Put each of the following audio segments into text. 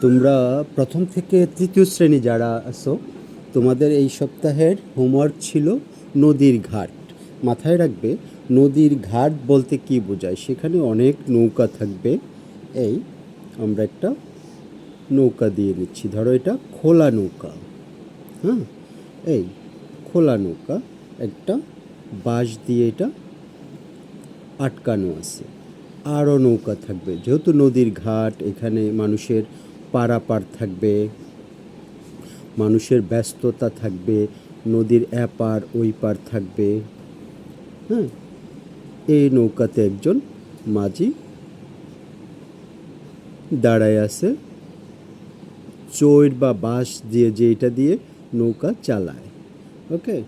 তোমরা প্রথম থেকে তৃতীয় শ্রেণি যারা আছো, তোমাদের এই সপ্তাহের হোমওয়ার্ক ছিল নদীর ঘাট। মাথায় রাখবে, নদীর ঘাট বলতে কি বোঝায়? সেখানে অনেক নৌকা থাকবে। এই, আমরা একটা নৌকা দিয়ে নিচ্ছি। ধরো এটা খোলা নৌকা। হ্যাঁ? এই, খোলা নৌকা, একটা বাঁশ দিয়ে এটা আটকানো আছে। আরও নৌকা থাকবে। যেহেতু নদীর ঘাট, এখানে মানুষের পারাপার থাকবে, মানুষের ব্যস্ততা থাকবে, নদীর এপার ওই পার থাকবে। হ্যাঁ এই নৌকাতে একজন মাঝি দাঁড়ায় আছে। চৈর বা বাঁশ দিয়ে যে এটা দিয়ে নৌকা চালায়। ওকে?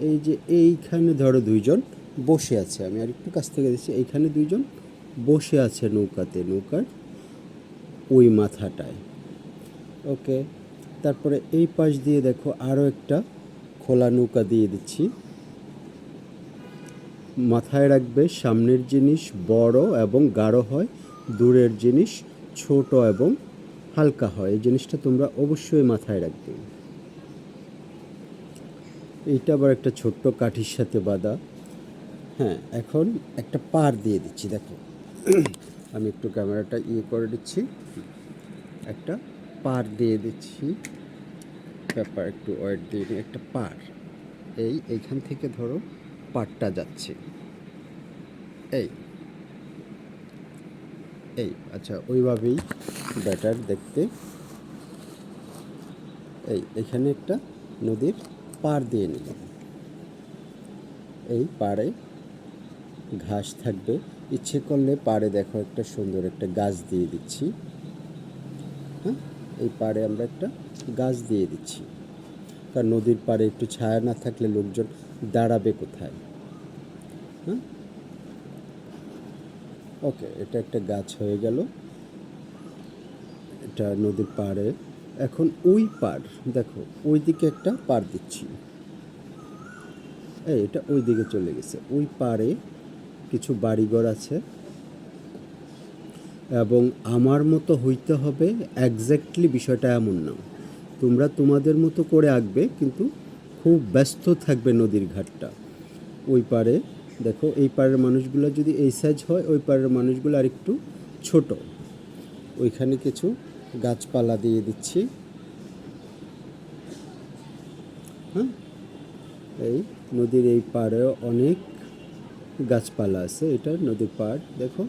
এই যে এইখানে ধরো দুইজন বসে আছে। আমি আর একটু কাছ থেকে দিচ্ছি এইখানে দুইজন বসে আছে নৌকাতে। নৌকার ওই মাথাটায়। ওকে? তারপরে এই পাশ দিয়ে দেখো আরও একটা খোলা নৌকা দিয়ে দিচ্ছি। মাথায় রাখবে সামনের জিনিস বড় এবং গাঢ় হয়, দূরের জিনিস ছোট এবং হালকা হয়। এই জিনিসটা তোমরা অবশ্যই মাথায় রাখবে। এইটা আবার একটা ছোট্ট কাঠির সাথে বাঁধা। হ্যাঁ এখন একটা পার দিয়ে দিচ্ছি, দেখো। আমি একটু ক্যামেরাটা ইয়ে করে দিচ্ছি। একটা পার দিয়ে দিচ্ছি। পেপার একটু ওয়েট দিয়ে একটা পার। এই, এইখান থেকে ধরো পারটা যাচ্ছে। এই। এই আচ্ছা ওইভাবেই ব্যাটার দেখতে। এই, এখানে একটা নদীর পার দিয়ে নিলাম। এই পাড়ে ঘাস থাকবে। ইচ্ছে করলে পাড়ে দেখো একটা সুন্দর একটা গাছ দিয়ে দিচ্ছি। হ্যাঁ এই পাড়ে আমরা একটা গাছ দিয়ে দিচ্ছি। কারণ নদীর পাড়ে একটু ছায়া না থাকলে লোকজন দাঁড়াবে কোথায়? হ্যাঁ? ওকে এটা একটা গাছ হয়ে গেল। এটা নদীর পাড়ে। এখন ওই পার দেখো ওই দিকে একটা পার দিচ্ছি। এই, এটা ওই দিকে চলে গেছে। ওই পারে কিছু বাড়িঘর আছে। এবং আমার মতো হইতে হবে একজ্যাক্টলি বিষয়টা এমন না। তোমরা তোমাদের মতো করে আঁকবে, কিন্তু খুব ব্যস্ত থাকবে নদীর ঘাটটা। ওই পারে, দেখো, এই পাড়ের মানুষগুলো যদি এই সাইজ হয়, ওই পাড়ের মানুষগুলো আরেকটু ছোট। ওইখানে কিছু গাছপালা দিয়ে দিচ্ছি। হ্যাঁ? এই নদীর এই পাড়ে অনেক গাছপালা আছে, এটা নদীর পাড়, দেখো।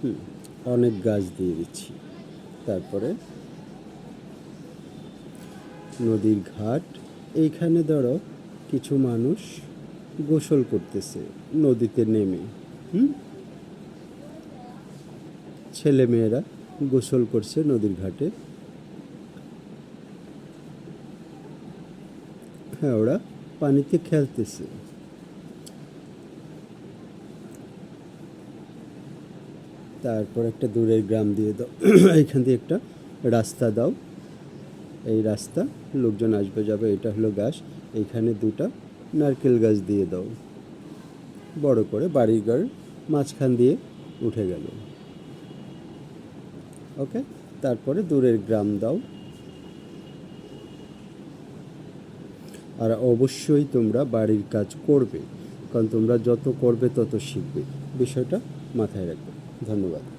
হুম, অনেক গাছ দিয়ে দিচ্ছি। তারপরে নদীর ঘাট, এইখানে ধরো কিছু মানুষ গোসল করতেছে, নদীতে নেমে, হুম? ছেলে মেয়েরা গোসল করছে নদীর ঘাটে। হ্যাঁ ওরা পানিতে খেলতেছে। তারপর একটা দূরের গ্রাম দিয়ে দাও। এইখান দিয়ে একটা রাস্তা দাও। এই রাস্তা, লোকজন আসবে, যাবে, এটা হলো গাছ এইখানে দুটা নারকেল গাছ দিয়ে দাও। বড় করে বাড়ির ঘর মাঝখান দিয়ে উঠে গেল। ওকে? তারপরে দূরের গ্রাম দাও। আর অবশ্যই তোমরা বাড়ির কাজ করবে। কারণ তোমরা যত করবে তত শিখবে। বিষয়টা মাথায় রাখবে। ধন্যবাদ।